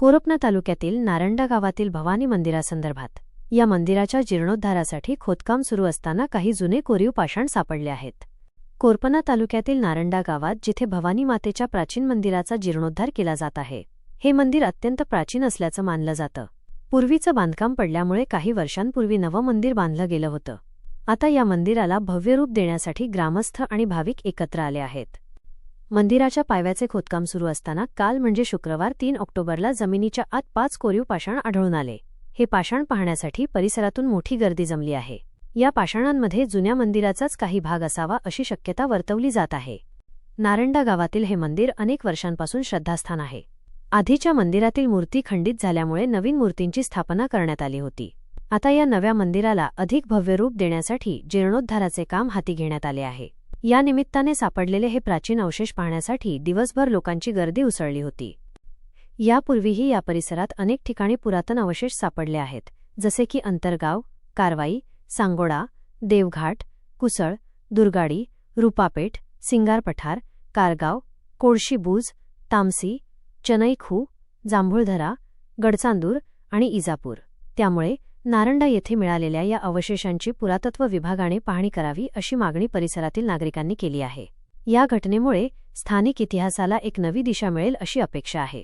कोरपना तालुक्यातील नारंडा गावातील भवानी मंदिरासंदर्भात या मंदिराच्या जीर्णोद्धारासाठी खोदकाम सुरू असताना काही जुने कोरीव पाषाण सापडले आहेत. कोरपना तालुक्यातील नारंडा गावात जिथे भवानी मातेच्या प्राचीन मंदिराचा जीर्णोद्धार केला जात आहे हे मंदिर अत्यंत प्राचीन असल्याचं मानलं जातं. पूर्वीचं बांधकाम पडल्यामुळे काही वर्षांपूर्वी नवं मंदिर बांधलं गेलं होतं. आता या मंदिराला भव्य रूप देण्यासाठी ग्रामस्थ आणि भाविक एकत्र आले आहेत. मंदिराच्या पायव्याचे खोदकाम सुरू असताना काल म्हणजे शुक्रवार तीन ऑक्टोबरला जमिनीच्या आत पाच कोरीव पाषाण आढळून आले. हे पाषाण पाहण्यासाठी परिसरातून मोठी गर्दी जमली आहे. या पाषाणांमध्ये जुन्या मंदिराचाच काही भाग असावा अशी शक्यता वर्तवली जात आहे. नारंडा गावातील हे मंदिर अनेक वर्षांपासून श्रद्धास्थान आहे. आधीच्या मंदिरातील मूर्ती खंडित झाल्यामुळे नवीन मूर्तींची स्थापना करण्यात आली होती. आता या नव्या मंदिराला अधिक भव्य रूप देण्यासाठी जीर्णोद्धाराचे काम हाती घेण्यात आले आहे. या निमित्ताने सापडलेले हे प्राचीन अवशेष पाहण्यासाठी दिवसभर लोकांची गर्दी उसळली होती. यापूर्वीही या परिसरात अनेक ठिकाणी पुरातन अवशेष सापडले आहेत जसे की अंतरगाव कारवाई सांगोडा देवघाट कुसळ दुर्गाडी रुपापेठ सिंगारपठार कारगाव कोळशीबूज तामसी चनईखू जांभूळधरा गडचांदूर आणि इजापूर. त्यामुळे नारंडा येथे मिळालेल्या या अवशेषांची पुरातत्व विभागाने पाहणी करावी अशी मागणी परिसरातील नागरिकांनी केली आहे. या घटनेमुळे स्थानिक इतिहासाला एक नवी दिशा मिळेल अशी अपेक्षा आहे.